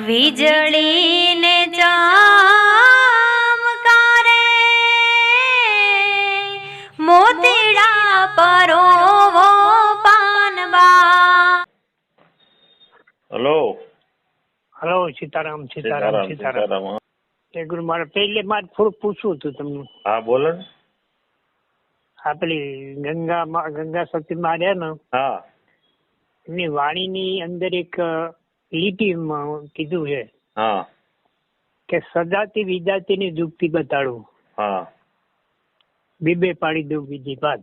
વીજળીને ચમકારે મોતીડા પરોવો પાનબા. હલો. હલો સીતારામ સીતારામ સીતારામ. એ ગુરુ મારે પહેલે મારે થોડું પૂછવું હતું તમને. હા બોલો ને. આ પેલી ગંગા માં- ગંગા સતી માં રહ્યા ને હા. એમની વાણીની અંદર એક લીટીમાં કીધું છે હા. કે સદાતી વિદાતીની જુગતી બતાડું. હા. બીબે પાડી દઉં બીજી વાત.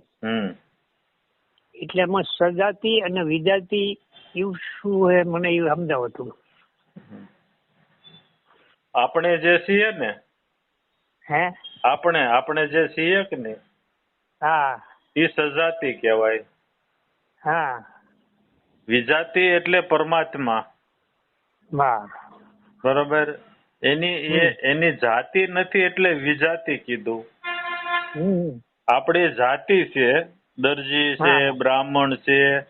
એટલે એમાં સજાતી અને વિદાતી એવું શું હે મને એવું સમજાવો તું આપણે જે છીએ ને હે? આપણે આપણે જે છીએ કે ને હા. એ સજાતી કહેવાય. હા. વિજાતી એટલે પરમાત્મા. બરોબર? એની એ એની જાતિ નથી એટલે વિજાતિ કીધું. આપણી જાતિ છે દરજી છે બ્રાહ્મણ છે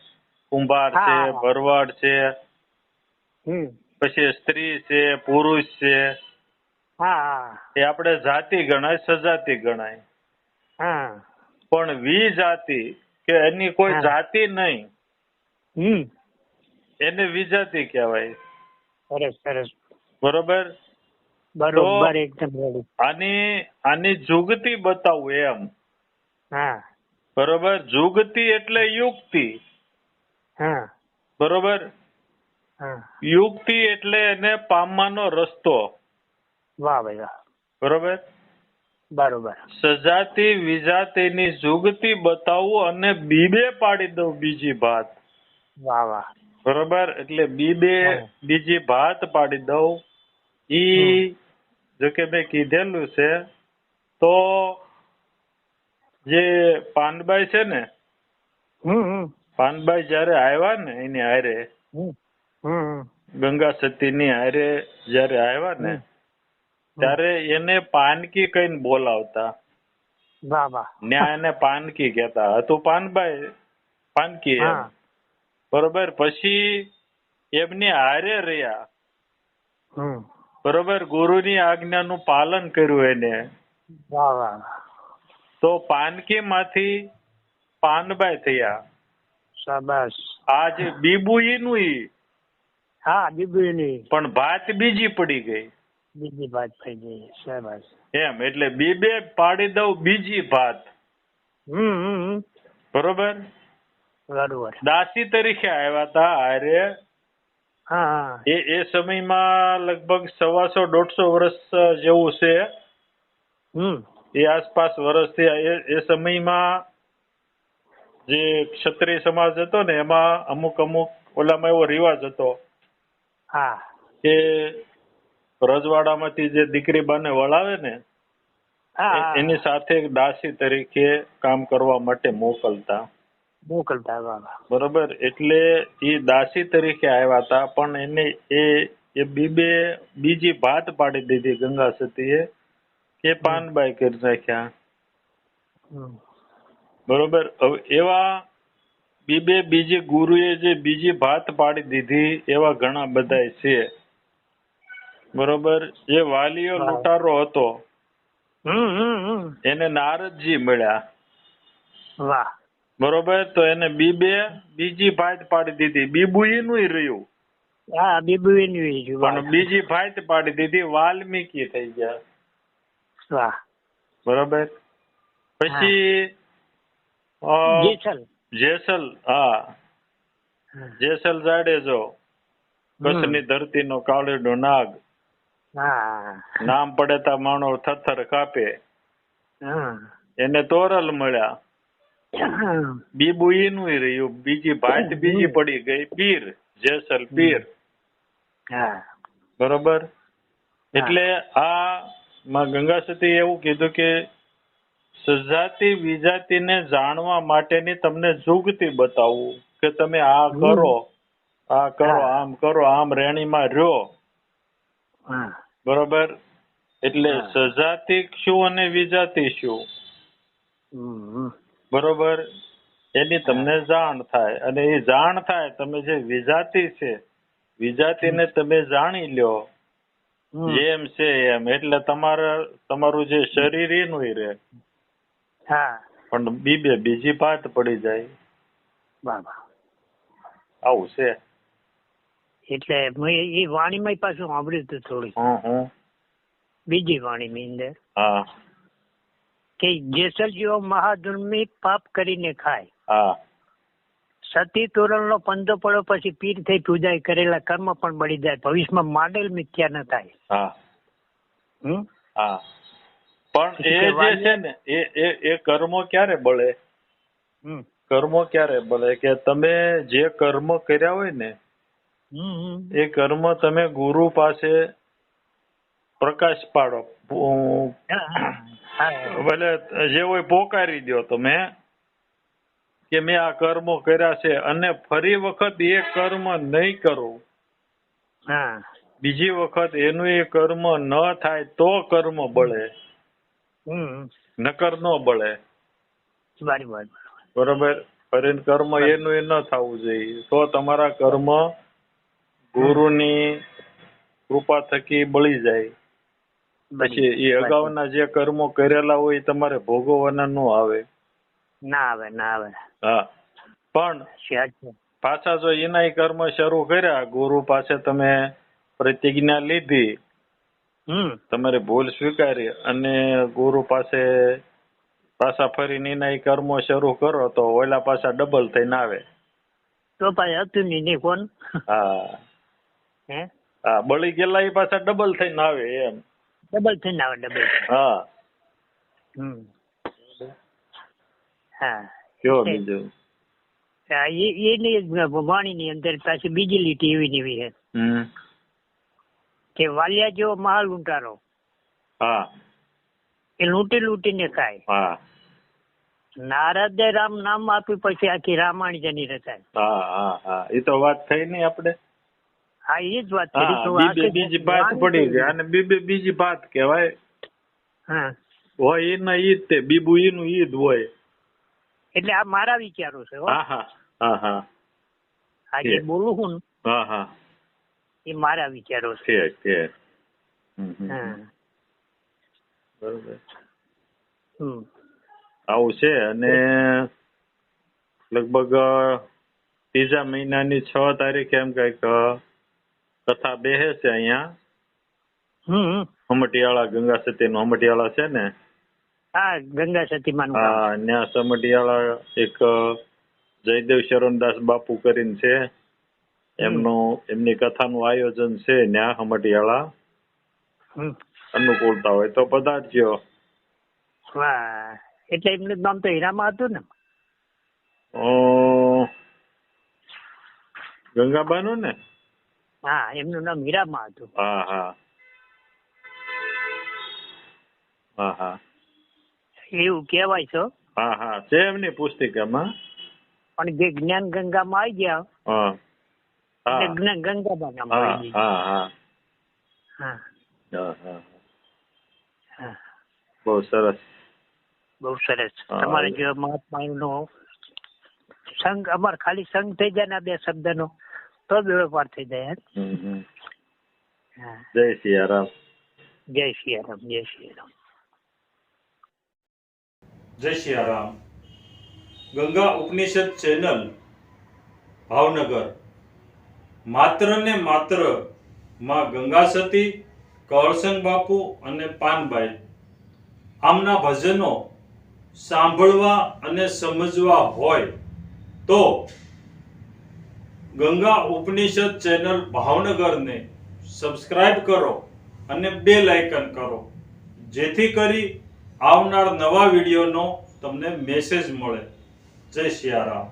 કુંભાર છે ભરવાડ છે હમ. પછી સ્ત્રી છે પુરુષ છે. એ આપણે જાતિ ગણાય સજાતિ ગણાય. પણ વિજાતિ કે એની કોઈ જાતિ નહીં. હમ. એને વિજાતિ કહેવાય. સરસ સરસ. બરોબર? બરોબર એકદમ આની આની જુગતી બતાવું એમ. હા. બરોબર? જુગતી એટલે યુક્તિ. હા. બરોબર? હા. યુક્તિ એટલે એને પામવાનો રસ્તો. વાહ ભાઈ વાહ. બરોબર? બરોબર. સજાતી વિજાતીની જુગતી બતાવું અને બીબે પાડી દઉં બીજી ભાત વાહ વાહ. બરોબર? એટલે બીબે બે બીજી ભાત પાડી દઉં. ઈ જો કે મેં કીધેલું છે તો જે પાનબાઈ છે ને પાનબાઈ જયારે આવ્યા ને એની હારે ગંગા સતીની હારે જયારે આવ્યા ને ત્યારે એને પાનકી કઈને બોલાવતા. ન્યા એને પાનકી કેતા હતું પાનબાઈ? પાનકી એમ. હા. બરોબર? પછી એમની હારે રહ્યા. બરોબર? ગુરુની આજ્ઞાનું પાલન કર્યું એને. તો પાનકી માંથી પાનબાઈ થયા. શાબાશ. આ જે બીબુઈનું ઈ. હા બીબીની પણ ભાત બીજી પડી ગઈ. બીજી ભાત થઈ ગઈ. શાબાશ. એમ એટલે બીબે પાડી દઉં બીજી ભાત. હમ. બરોબર? દાસી તરીકે આવ્યા હતા હારે. હા એ એ સમયમાં લગભગ સવાસો દોઢસો વર્ષ જેવું છે. હમ. એ આસપાસ વર્ષ થયા. એ સમયમાં જે ક્ષત્રિય સમાજ હતો ને એમાં અમુક અમુક ઓલામાં એવો રિવાજ હતો હા. કે રજવાડામાંથી જે દીકરી બાને વળાવે ને. એની સાથે દાસી તરીકે કામ કરવા માટે મોકલતા. મોકલતા આવ્યા બરોબર? એટલે એ દાસી તરીકે આવ્યા હતા પણ એને એ એ બીબે બીજી ભાત પાડી દીધી ગંગા સતીએ કે પાનબાઈ કરી નાખ્યા. બરોબર? હવે એવા બીબે બીજી ગુરુએ જે બીજી ભાત પાડી દીધી એવા ઘણા બધા છે. બરોબર? જે વાલીઓ. લૂંટારો હતો. એને નારદજી મળ્યા. વાહ. બરોબર? તો એને બીબે બીજી ફાઇટ પાડી દીધી. બીબુ એનું રહ્યું. હા બીબીની જ રહ્યું પણ બીજી ફાઇટ પાડી દીધી વાલ્મીકી થઈ ગયા. વાહ. બરોબર? પછી જેસલ. જેસલ હા. જેસલ જાડેજો કચ્છની ધરતીનો કાળીનો નાગ. હા. નામ પડે તા માણો થથર કાપે. એને તોરલ મળ્યા. બીબુ એનું રહ્યું. બીજી ભાત બીજી પડી ગઈ. પીર. જેસલ પીર. બરોબર? એટલે આ માં ગંગા સતી એવું કીધું કે સજાતિ વિજાતિને જાણવા માટેની તમને જુગતી બતાવું કે તમે આ કરો આ કરો આમ કરો આમ રેણીમાં રહ્યો. બરોબર? એટલે. સજાતિ શું અને વિજાતિ શું. બરોબર? એની તમને જાણ થાય. અને એ જાણ થાય તમે જે વિજાતી છે વિજાતીને તમે જાણી લ્યો. જેમ છે એમ. એટલે તમારા તમારું જે શરીર એનું રહે હા. પણ બીબે બીજી પાત પડી જાય. બાબા આવું છે. એટલે એ વાણીમાં પાછું સાંભળ્યું હતું થોડું બીજી વાણીની અંદર. હા. કે જેસલ જેવો મહાજન્મી પાપ કરીને ખાય. હા. સતી તોરણનો પંદો પડો પછી પીર થઈ પૂજાય કરેલા કર્મ પણ બળી જાય. ભવિષ્યમાં માંડેલ મિથ્યા ન થાય. હા. હમ? હા. પણ એ જે છે ને એ એ એ કર્મો ક્યારે બળે? હમ. કર્મો ક્યારે બળે? કે તમે જે કર્મ કર્યા હોય ને. એ કર્મ તમે ગુરુ પાસે પ્રકાશ પાડો. ભલે જે હોય પોકારી દો તમે કે મેં આ કર્મો કર્યા છે અને ફરી વખત એ કર્મ નહીં કરું. હા. બીજી વખત એનું એ કર્મ ન થાય તો કર્મ બળે. નકર ન બળે. બરોબર ફરીને કર્મ એનું એ ન થવું જોઈએ. તો તમારા કર્મ ગુરુની કૃપા થકી બળી જાય. પછી એ અગાઉના જે કર્મો કરેલા હોય એ તમારે ભોગવવાના નો આવે. ના આવે ના આવે. હા. પણ પાછા જો એના કર્મ શરૂ કર્યા ગુરુ પાસે તમે પ્રતિજ્ઞા લીધી હમ. તમારી ભૂલ સ્વીકારી અને ગુરુ પાસે પાછા ફરીને એના કર્મો શરૂ કરો તો ઓલા પાછા ડબલ થઈને આવે. તો પાછું હતું નહીં ને કોણ હા. હે? હા બળી ગયેલા એ પાછા ડબલ થઈને આવે એમ. ડબલ થઈને આવે ડબલ હા. હમ. હા. કયો. બીજું? એ એની વાણીની અંદર પાછી બીજી લીટી એવી ને છે. કે વાલિયા જેવો મહાલ લૂંટારો હા. એ લૂંટી લૂંટીને ખાય. હા. નારદે રામ નામ આપ્યું પછી આખી રામાયણ જેની રચાય. હા હા હા. એ તો વાત થઈ નઈ આપણે? હા એ જ વાત કરી. તો બીબે બીજી ભાત પડી ગઈ. અને બીબે બીજી ભાત કહેવાય. હા. હોય એના ઈદ તે બીબુ ઈનું ઈદ હોય. એટલે આ મારા વિચારો છે હો. હા હા. હા હા. આ જે બોલું હું હા હા. એ મારા વિચારો છે. હા. બરોબર. હમ. આવું છે. અને લગભગ ત્રીજા મહિનાની છ તારીખે એમ કંઈક કથા બેહે છે અહીંયા. હમ હમટિયાળા ગંગા સતીનું હમટિયાળા છે ને? હા ગંગા સતી માં હા ત્યાં સમટિયાળા એક જયદેવ શરણદાસ બાપુ કરીને છે. એમનું એમની કથાનું આયોજન છે ત્યાં હમટિયાળા હમ. અનુકૂળતા હોય તો પધારજો. વાહ એટલે એમનું નામ તો હીરામાં હતું ને? ગંગાબાનું ને? હા એમનું નામ હીરામાં હતું. હા હા. હા હા. એવું કહેવાય છો હા. હા છે એમની પુસ્તિકામાં. પણ જે જ્ઞાન ગંગામાં આવી ગયા હા. જ્ઞાન ગંગાબા નામ હા હા હા. હા. હા હા. હા. બહુ સરસ. બહુ સરસ. તમારે જે મહાત્મા નો સંઘ અમાર ખાલી સંઘ થઈ જાય ને આ બે શબ્દનો. તો જ પાર થઈ જાય જય સિયારામ. જય સિયારામ જય સિયારામ. જય સિયારામ. ગંગા ઉપનિષદ ચેનલ ભાવનગર. માત્ર ને માત્રમાં ગંગા સતી કળસંગ બાપુ અને પાનભાઈ આમના ભજનો સાંભળવા અને સમજવા હોય તો ગંગા ઉપનિષદ ચેનલ ભાવનગરને સબસ્ક્રાઇબ કરો અને બેલ આઇકન કરો. જેથી કરી આવનાર નવા વિડીયોનો તમને મેસેજ મળે. જય સિયારામ